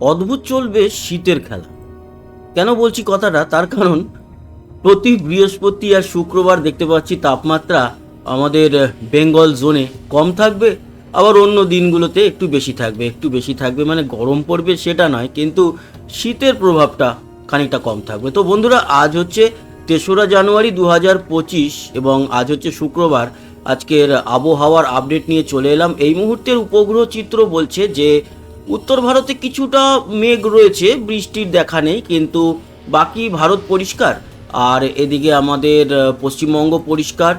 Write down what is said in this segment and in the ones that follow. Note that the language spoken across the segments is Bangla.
অদ্ভুত চলবে শীতের খেলা। কেন বলছি কথাটা? তার কারণ, প্রতি বৃহস্পতি আর শুক্রবার দেখতে পাচ্ছি তাপমাত্রা আমাদের বেঙ্গল জোনে কম থাকবে, আবার অন্য দিনগুলোতে একটু বেশি থাকবে। একটু বেশি থাকবে মানে গরম পড়বে সেটা নয়, কিন্তু শীতের প্রভাবটা খানিকটা কম থাকবে। তো বন্ধুরা, আজ হচ্ছে তেসরা জানুয়ারি দু হাজার পঁচিশ এবং আজ হচ্ছে শুক্রবার। আজকের আবহাওয়ার আপডেট নিয়ে চলে এলাম। এই মুহূর্তের উপগ্রহ চিত্র বলছে যে উত্তর ভারতে কিছুটা মেঘ রয়েছে, বৃষ্টির দেখা নেই, কিন্তু বাকি ভারত পরিষ্কার। আর এদিকে আমাদের পশ্চিমবঙ্গ পরিষ্কার।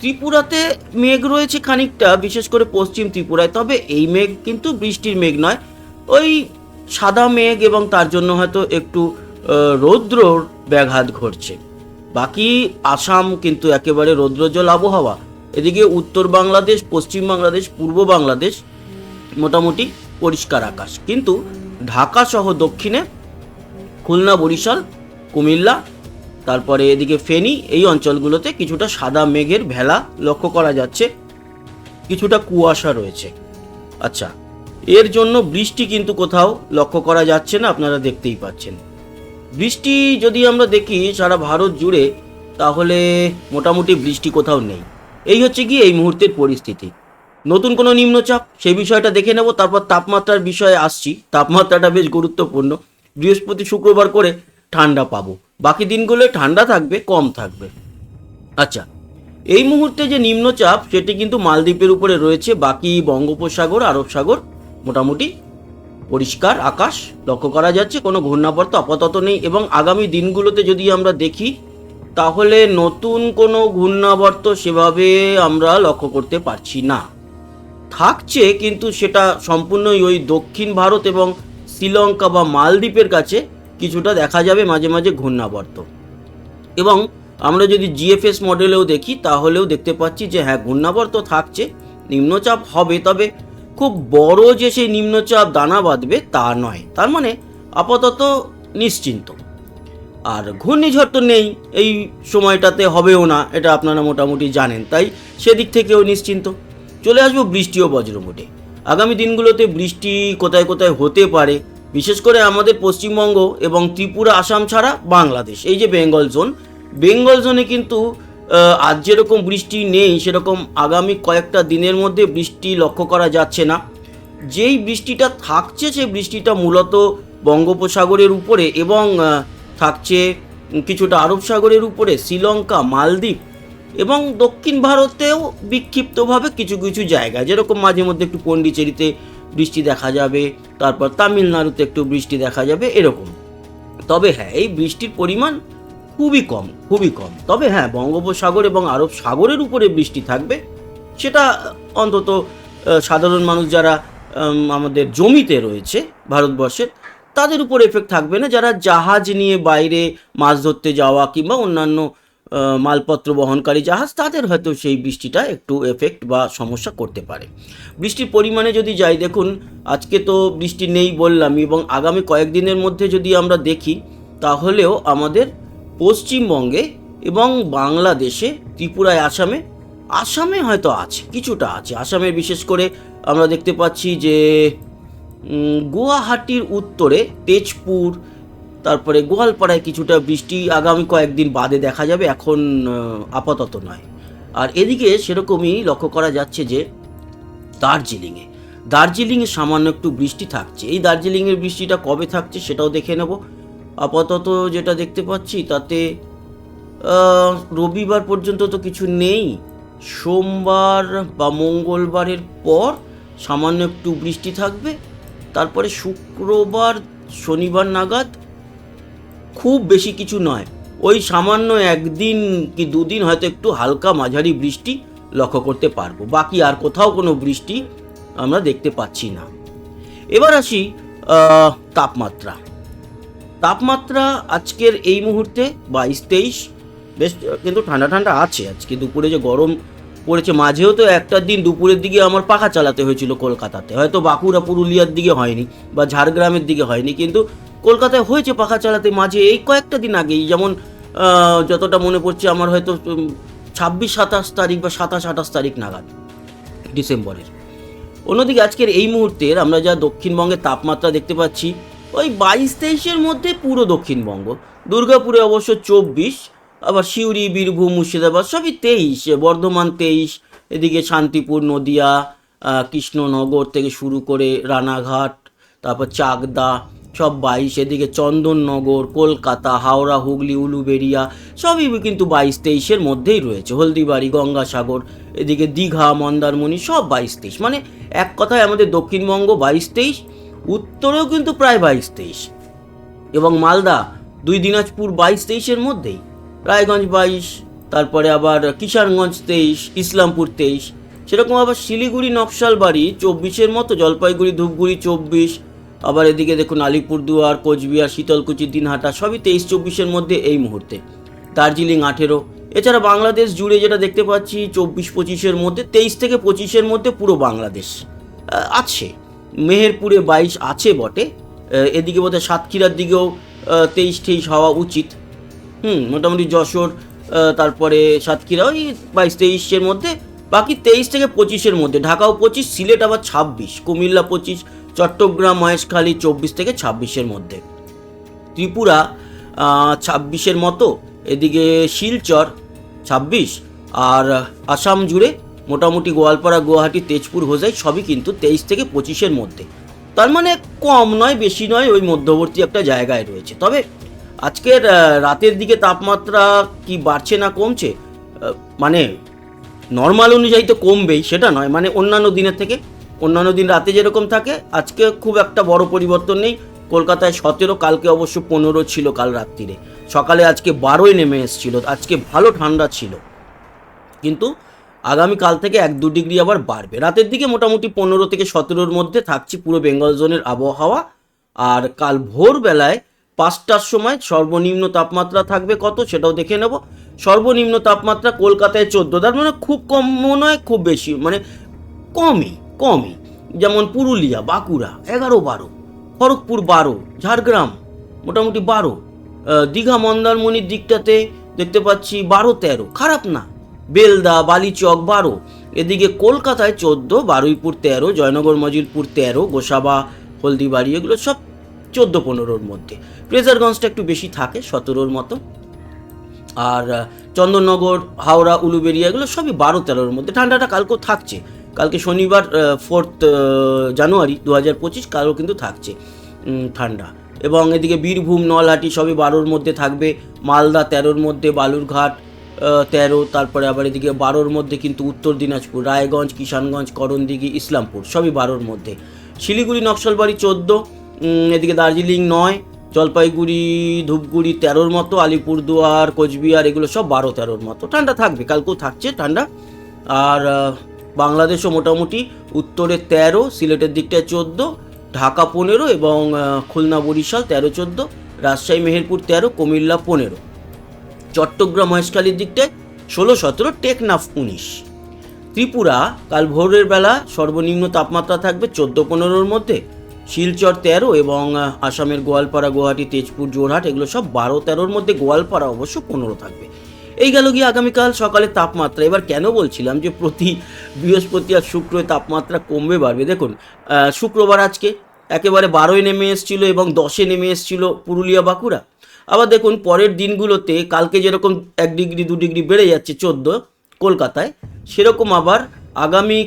ত্রিপুরাতে মেঘ রয়েছে খানিকটা, বিশেষ করে পশ্চিম ত্রিপুরায়। তবে এই মেঘ কিন্তু বৃষ্টির মেঘ নয়। ওই সাদা মেঘ এবং তার জন্য হয়তো একটু রৌদ্রর ব্যাঘাত ঘটছে। বাকি আসাম কিন্তু একেবারে রৌদ্রজল আবহাওয়া। এদিকে উত্তর বাংলাদেশ, পশ্চিম বাংলাদেশ, পূর্ব বাংলাদেশ মোটামুটি পরিষ্কার আকাশ। কিন্তু ঢাকা সহ দক্ষিণে খুলনা, বরিশাল, কুমিল্লা, তারপরে এদিকে ফেনী, এই অঞ্চলগুলোতে কিছুটা সাদা মেঘের ভেলা লক্ষ্য করা যাচ্ছে। কিছুটা কুয়াশা রয়েছে। আচ্ছা এর জন্য বৃষ্টি কিন্তু কোথাও লক্ষ্য করা যাচ্ছে না, আপনারা দেখতেই পাচ্ছেন। বৃষ্টি যদি আমরা দেখি সারা ভারত জুড়ে, তাহলে মোটামুটি বৃষ্টি কোথাও নেই। এই হচ্ছে কি এই মুহূর্তের পরিস্থিতি। নতুন কোনো নিম্নচাপ, সেই বিষয়টা দেখে নেব, তারপর তাপমাত্রার বিষয়ে আসছি। তাপমাত্রাটা বেশ গুরুত্বপূর্ণ। বৃহস্পতি শুক্রবার করে ঠান্ডা পাবো। বাকি দিনগুলোয় ঠান্ডা থাকবে, কম থাকবে। আচ্ছা এই মুহূর্তে যে নিম্নচাপ, সেটি কিন্তু মালদ্বীপের উপরে রয়েছে। বাকি বঙ্গোপসাগর, আরব সাগর মোটামুটি পরিষ্কার, আকাশ লক্ষ্য করা যাচ্ছে, কোনো ঘূর্ণাবর্ত আপাতত নেই। এবং আগামী দিনগুলোতে যদি আমরা দেখি, তাহলে নতুন কোনো ঘূর্ণাবর্ত সেভাবে আমরা লক্ষ্য করতে পারছি না। থাকছে, কিন্তু সেটা সম্পূর্ণই ওই দক্ষিণ ভারত এবং শ্রীলঙ্কা বা মালদ্বীপের কাছে কিছুটা দেখা যাবে মাঝে মাঝে ঘূর্ণাবর্ত। এবং আমরা যদি জিএফএস মডেলেও দেখি, তাহলেও দেখতে পাচ্ছি যে হ্যাঁ ঘূর্ণাবর্ত থাকছে, নিম্নচাপ হবে, তবে খুব বড় যে সেই নিম্নচাপ দানা বাঁধবে তা নয়। তার মানে আপাতত নিশ্চিন্ত। আর ঘূর্ণিঝড় তো নেই, এই সময়টাতে হবেও না, এটা আপনারা মোটামুটি জানেন, তাই সেদিক থেকেও নিশ্চিন্ত। চলে আসব বৃষ্টি ও বজ্রমুটে। আগামী দিনগুলোতে বৃষ্টি কোথায় কোথায় হতে পারে, বিশেষ করে আমাদের পশ্চিমবঙ্গ এবং ত্রিপুরা, আসাম ছাড়া বাংলাদেশ, এই যে বেঙ্গল জোন, বেঙ্গল জোনে কিন্তু আজ যেরকম বৃষ্টি নেই, সেরকম আগামী কয়েকটা দিনের মধ্যে বৃষ্টি লক্ষ্য করা যাচ্ছে না। যেই বৃষ্টিটা থাকছে, সেই বৃষ্টিটা মূলত বঙ্গোপসাগরের উপরে এবং থাকছে কিছুটা আরব সাগরের উপরে, শ্রীলঙ্কা, মালদ্বীপ এবং দক্ষিণ ভারতেও বিক্ষিপ্তভাবে কিছু কিছু জায়গা, যেরকম মাঝে মধ্যে একটু পন্ডিচেরিতে বৃষ্টি দেখা যাবে, তারপর তামিলনাড়ুতে একটু বৃষ্টি দেখা যাবে, এরকম। তবে হ্যাঁ এই বৃষ্টির পরিমাণ খুবই কম খুবই কম। তবে হ্যাঁ বঙ্গোপসাগর এবং আরব সাগরের উপরে বৃষ্টি থাকবে, সেটা অন্তত সাধারণ মানুষ যারা আমাদের জমিতে রয়েছে ভারতবর্ষের, তাদের উপর এফেক্ট থাকবে না। যারা জাহাজ নিয়ে বাইরে মাছ ধরতে যাওয়া কিংবা অন্যান্য মালপত্র বহনকারী জাহাজ, তাদের হয়তো সেই বৃষ্টিটা একটু এফেক্ট বা সমস্যা করতে পারে। বৃষ্টির পরিমাণে যদি যাই, দেখুন, আজকে তো বৃষ্টি নেই বললাম, এবং আগামী কয়েকদিনের মধ্যে যদি আমরা দেখি, তাহলেও আমাদের পশ্চিমবঙ্গে এবং বাংলাদেশে, ত্রিপুরায়, আসামে আসামে হয়তো আছে, কিছুটা আছে। আসামে বিশেষ করে আমরা দেখতে পাচ্ছি যে গুয়াহাটির উত্তরে তেজপুর তারপরে গোয়ালপাড়ায় কিছুটা বৃষ্টি আগামী কয়েকদিন বাদে দেখা যাবে, এখন আপাতত নয়। আর এদিকে সেরকমই লক্ষ্য করা যাচ্ছে যে, দার্জিলিংয়ে দার্জিলিংয়ে সামান্য একটু বৃষ্টি থাকছে। এই দার্জিলিংয়ের বৃষ্টিটা কবে থাকছে সেটাও দেখে নেব। আপাতত যেটা দেখতে পাচ্ছি, তাতে রবিবার পর্যন্ত তো কিছু নেই। সোমবার বা মঙ্গলবারের পর সামান্য একটু বৃষ্টি থাকবে। তারপরে শুক্রবার, শনিবার নাগাদ খুব বেশি কিছু নয়। ওই সামান্য একদিন কি দুদিন হয়তো একটু হালকা মাঝারি বৃষ্টি লক্ষ্য করতে পারব। বাকি আর কোথাও কোনো বৃষ্টি আমরা দেখতে পাচ্ছি না। এবার আসি তাপমাত্রা। তাপমাত্রা আজকের এই মুহূর্তে বাইশ তেইশ। বেশ, কিন্তু ঠান্ডা ঠান্ডা আছে। আজকে দুপুরে যে গরম পড়েছে, মাঝেও তো একটা দিন দুপুরের দিকে আমার পাখা চালাতে হয়েছিল কলকাতাতে। হয়তো বাঁকুড়া, পুরুলিয়ার দিকে হয়নি বা ঝাড়গ্রামের দিকে হয়নি। কিন্তু কলকাতায় হয়েছে পাখা চালাতে মাঝে এই কয়েকটা দিন আগেই, যেমন যতটা মনে পড়ছে আমার হয়তো ছাব্বিশ, সাতাশ তারিখ বা সাতাশ, আঠাশ তারিখ নাগাদ, ডিসেম্বরের। অন্যদিকে আজকের এই মুহূর্তের আমরা যা দক্ষিণবঙ্গের তাপমাত্রা দেখতে পাচ্ছি, ওই বাইশ, তেইশের মধ্যে পুরো দক্ষিণবঙ্গ। দুর্গাপুরে অবশ্য চব্বিশ, আবার সিউড়ি, বীরভূম, মুর্শিদাবাদ সবই তেইশ, বর্ধমান তেইশ, এদিকে শান্তিপুর, নদিয়া কৃষ্ণনগর থেকে শুরু করে রানাঘাট, তারপর চাকদা সব বাইশ, এদিকে চন্দননগর, কলকাতা, হাওড়া, হুগলি, উলুবেড়িয়া, সবই কিন্তু বাইশ তেইশের মধ্যেই রয়েছে। হলদিবাড়ি, গঙ্গাসাগর, এদিকে দীঘা, মন্দারমণি, সব বাইশ তেইশ। মানে এক কথায় আমাদের দক্ষিণবঙ্গ বাইশ তেইশ, উত্তরেও কিন্তু প্রায় বাইশ তেইশ। এবং মালদা, দুই দিনাজপুর বাইশ তেইশের মধ্যেই। রায়গঞ্জ বাইশ, তারপরে আবার কিষানগঞ্জ তেইশ, ইসলামপুর তেইশ। সেরকম আবার শিলিগুড়ি, নকশালবাড়ি, চব্বিশের মতো জলপাইগুড়ি, ধূপগুড়ি, চব্বিশ। আবার এদিকে দেখুন আলিপুরদুয়ার, কোচবিহার, শীতলকুচি, দিনহাটা, সবই তেইশ চব্বিশের মধ্যে এই মুহূর্তে। দার্জিলিং আঠেরো। এছাড়া বাংলাদেশ জুড়ে যেটা দেখতে পাচ্ছি, চব্বিশ পঁচিশের মধ্যে, তেইশ থেকে পঁচিশের মধ্যে পুরো বাংলাদেশ আছে। মেহেরপুরে বাইশ আছে বটে। এদিকে বোধহয় সাতক্ষীরার দিকেও তেইশ তেইশ হওয়া উচিত। হুম, মোটামুটি যশোর তারপরে সাতক্ষীরা, ওই বাইশ তেইশের মধ্যে, বাকি তেইশ থেকে পঁচিশের মধ্যে। ঢাকাও পঁচিশ, সিলেট আবার ছাব্বিশ, কুমিল্লা পঁচিশ চট্টগ্রাম, মহেশখালী চব্বিশ থেকে ছাব্বিশের মধ্যে। ত্রিপুরা ছাব্বিশের মতো, এদিকে শিলচর ছাব্বিশ, আর আসাম জুড়ে মোটামুটি গোয়ালপাড়া, গুয়াহাটি, তেজপুর হোজাই সবই কিন্তু তেইশ থেকে পঁচিশের মধ্যে। তার মানে কম নয়, বেশি নয়, ওই মধ্যবর্তী একটা জায়গায় রয়েছে। তবে আজকের রাতের দিকে তাপমাত্রা কি বাড়ছে না কমছে? মানে নর্মাল অনুযায়ী তো কমবেই, সেটা নয়। মানে অন্যান্য দিনের থেকে অন্যান্য দিন রাতে যেরকম থাকে, আজকে খুব একটা বড় পরিবর্তন নেই। কলকাতায় সতেরো, কালকে অবশ্য পনেরো ছিল কাল রাত্রিরে। সকালে আজকে বারোই নেমে এসেছিল, আজকে ভালো ঠান্ডা ছিল। কিন্তু আগামীকাল থেকে এক দু ডিগ্রি আবার বাড়বে। রাতের দিকে মোটামুটি পনেরো থেকে সতেরোর মধ্যে থাকছে পুরো বেঙ্গল জোনের আবহাওয়া। আর কাল ভোরবেলায় পাঁচটার সময় সর্বনিম্ন তাপমাত্রা থাকবে কত সেটাও দেখে নেব। সর্বনিম্ন তাপমাত্রা কলকাতায় চোদ্দ, তার মানে খুব কম নয়, খুব বেশি মানে কমই। কমই, যেমন পুরুলিয়া, বাঁকুড়া, এগারো বারো, খড়গপুর বারো, ঝাড়গ্রাম, মোটামুটি বারো দীঘা, মন্দারমণির দিকটাতে দেখতে পাচ্ছি বারো, তেরো, খারাপ না। বেলদা, বালিচক বারো, এদিকে কলকাতায় চোদ্দ, বারুইপুর তেরো, জয়নগর, মজিলপুর তেরো, গোসাবা, হলদিবাড়ি, এগুলো সব চোদ্দ, পনেরোর মধ্যে। প্রেজারগঞ্জটা একটু বেশি থাকে, সতেরোর মতো। আর চন্দননগর, হাওড়া, উলুবেড়িয়া, এগুলো সবই বারো, তেরোর মধ্যে। ঠান্ডাটা কালকেও থাকছে। কালকে শনিবার ফোর্থ জানুয়ারি দু হাজার পঁচিশ কালও কিন্তু থাকছে ঠান্ডা। এবং এদিকে বীরভূম, নলহাটি সবই বারোর মধ্যে থাকবে, মালদা তেরোর মধ্যে, বালুরঘাট তেরো, তারপরে আবার এদিকে বারোর মধ্যে কিন্তু উত্তর দিনাজপুর, রায়গঞ্জ, কিষানগঞ্জ, করণদিঘি, ইসলামপুর সবই বারোর মধ্যে। শিলিগুড়ি, নকশালবাড়ি চোদ্দ এদিকে দার্জিলিং নয়, জলপাইগুড়ি, ধূপগুড়ি তেরোর মতো, আলিপুরদুয়ার, কোচবিহার, এগুলো সব বারো তেরোর মতো। ঠান্ডা থাকবে, কালকেও থাকছে ঠান্ডা। আর বাংলাদেশও মোটামুটি উত্তরে তেরো, সিলেটের দিকটায় চোদ্দ, ঢাকা পনেরো এবং খুলনা, বরিশাল তেরো, চোদ্দ, রাজশাহী, মেহেরপুর তেরো, কুমিল্লা পনেরো। চট্টগ্রাম, মহেশখালীর দিকটায় ষোলো, সতেরো, টেকনাফ উনিশ। ত্রিপুরা, কাল ভোরের বেলা সর্বনিম্ন তাপমাত্রা থাকবে চোদ্দ, পনেরোর মধ্যে। শিলচর তেরো এবং আসামের গোয়ালপাড়া, গুয়াহাটি, তেজপুর জোরহাট এগুলো সব বারো, তেরোর মধ্যে গোয়ালপাড়া অবশ্য পনেরো থাকবে। এই গেল গিয়ে আগামীকাল সকালে তাপমাত্রা। এবার কেন বলছিলাম যে প্রতি বৃহস্পতি আর শুক্রই তাপমাত্রা কমবে, বাড়বে? দেখুন শুক্রবার আজকে একেবারে বারোয় নেমে এসেছিল এবং দশে নেমে এসেছিল পুরুলিয়া, বাঁকুড়া। আবার দেখুন, পরের দিনগুলোতে কালকে যেরকম এক ডিগ্রি, দু ডিগ্রি বেড়ে যাচ্ছে চোদ্দ কলকাতায়, সেরকম আবার আগামী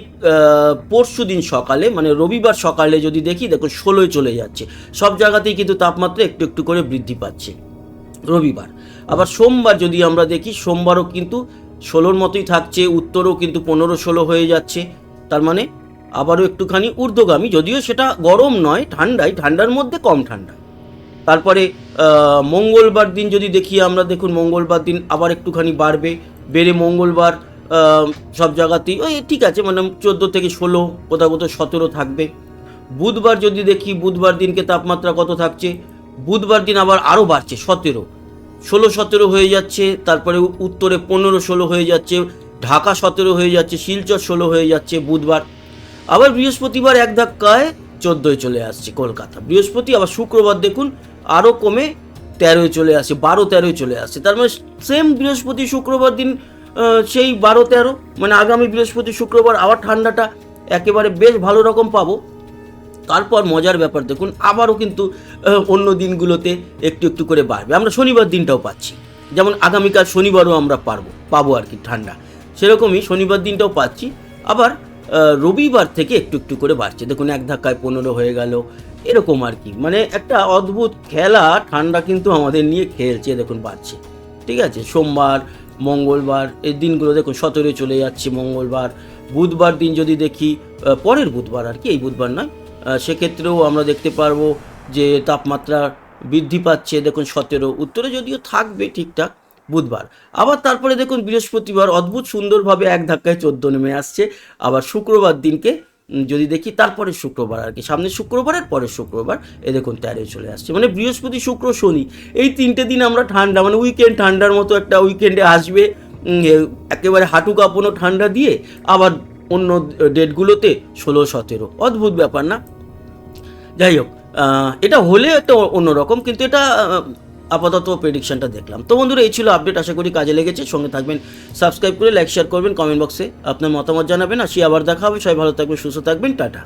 পরশু দিন সকালে মানে রবিবার সকালে যদি দেখি, দেখুন ষোলোয় চলে যাচ্ছে। সব জায়গাতেই কিন্তু তাপমাত্রা একটু একটু করে বৃদ্ধি পাচ্ছে। রবিবার। আবার সোমবার যদি আমরা দেখি, সোমবারও কিন্তু ষোলোর মতোই থাকছে, উত্তরও কিন্তু পনেরো ষোলো হয়ে যাচ্ছে। তার মানে আবারও একটুখানি ঊর্ধ্বগামী, যদিও সেটা গরম নয়, ঠান্ডাই, ঠান্ডার মধ্যে কম ঠান্ডা। তারপরে মঙ্গলবার দিন যদি দেখি আমরা, দেখুন মঙ্গলবার দিন আবার একটুখানি বাড়বে, বেড়ে মঙ্গলবার সব জায়গাতেই, ওই ঠিক আছে মানে চোদ্দ থেকে ষোলো, কোথাও কোথাও সতেরো থাকবে। বুধবার যদি দেখি, বুধবার দিনকে তাপমাত্রা কত থাকছে? বুধবার দিন আবার আরও বাড়ছে, সতেরো। ষোলো সতেরো হয়ে যাচ্ছে, তারপরে উত্তরে পনেরো ষোলো হয়ে যাচ্ছে, ঢাকা সতেরো হয়ে যাচ্ছে, শিলচর ষোলো হয়ে যাচ্ছে বুধবার। আবার বৃহস্পতিবার এক ধাক্কায় চোদ্দোয় চলে আসছে কলকাতা। বৃহস্পতি আবার শুক্রবার দেখুন, আরও কমে তেরোয় চলে আসে, বারো তেরোয় চলে আসছে তার মানে সেম বৃহস্পতি শুক্রবার দিন সেই বারো তেরো মানে আগামী বৃহস্পতি শুক্রবার আবার ঠান্ডাটা একেবারে বেশ ভালো রকম পাবো। তারপর মজার ব্যাপার দেখুন, আবারও কিন্তু অন্য দিনগুলোতে একটু একটু করে বাড়বে। আমরা শনিবার দিনটাও পাচ্ছি। যেমন আগামীকাল শনিবারও আমরা পারব, পাবো আর কি ঠান্ডা। সেরকমই শনিবার দিনটাও পাচ্ছি, আবার রবিবার থেকে একটু একটু করে বাড়ছে। দেখুন, এক ধাক্কায় পনেরো হয়ে গেল, এরকম আর কি। মানে একটা অদ্ভুত খেলা, ঠান্ডা কিন্তু আমাদের নিয়ে খেলছে, দেখুন, বাড়ছে। ঠিক আছে? সোমবার, মঙ্গলবার, এই দিনগুলো দেখুন সতেরোই চলে যাচ্ছে মঙ্গলবার। বুধবার দিন যদি দেখি পরের বুধবার আর কি, এই বুধবার নয় সেক্ষেত্রেও আমরা দেখতে পারব যে তাপমাত্রা বৃদ্ধি পাচ্ছে, দেখুন সতেরো, উত্তরে যদিও থাকবে ঠিকঠাক বুধবার। আবার তারপরে দেখুন বৃহস্পতিবার অদ্ভুত সুন্দরভাবে এক ধাক্কায় চোদ্দ নেমে আসছে। আবার শুক্রবার দিনকে যদি দেখি তারপরে শুক্রবার আর কি, সামনে শুক্রবারের পরের শুক্রবার, এ দেখুন তেরোয় চলে আসছে। মানে বৃহস্পতি, শুক্র, শনি, এই তিনটে দিন আমরা ঠান্ডা মানে উইকেন্ড ঠান্ডার মতো একটা উইকেন্ডে আসবে একেবারে হাঁটু কাঁপানো ঠান্ডা দিয়ে আবার অন্য ডেটগুলোতে ষোলো, সতেরো। অদ্ভুত ব্যাপার না? যাই হোক এটা হলে একটা অন্যরকম, কিন্তু এটা আপাতত প্রেডিকশানটা দেখলাম। তো বন্ধুরা, এই ছিল আপডেট আশা করি কাজে লেগেছে। সঙ্গে থাকবেন সাবস্ক্রাইব করে লাইক শেয়ার করবেন কমেন্ট বক্সে আপনার মতামত জানাবেন। আসি আবার দেখা হবে। সবাই ভালো থাকবেন, সুস্থ থাকবেন। টাটা।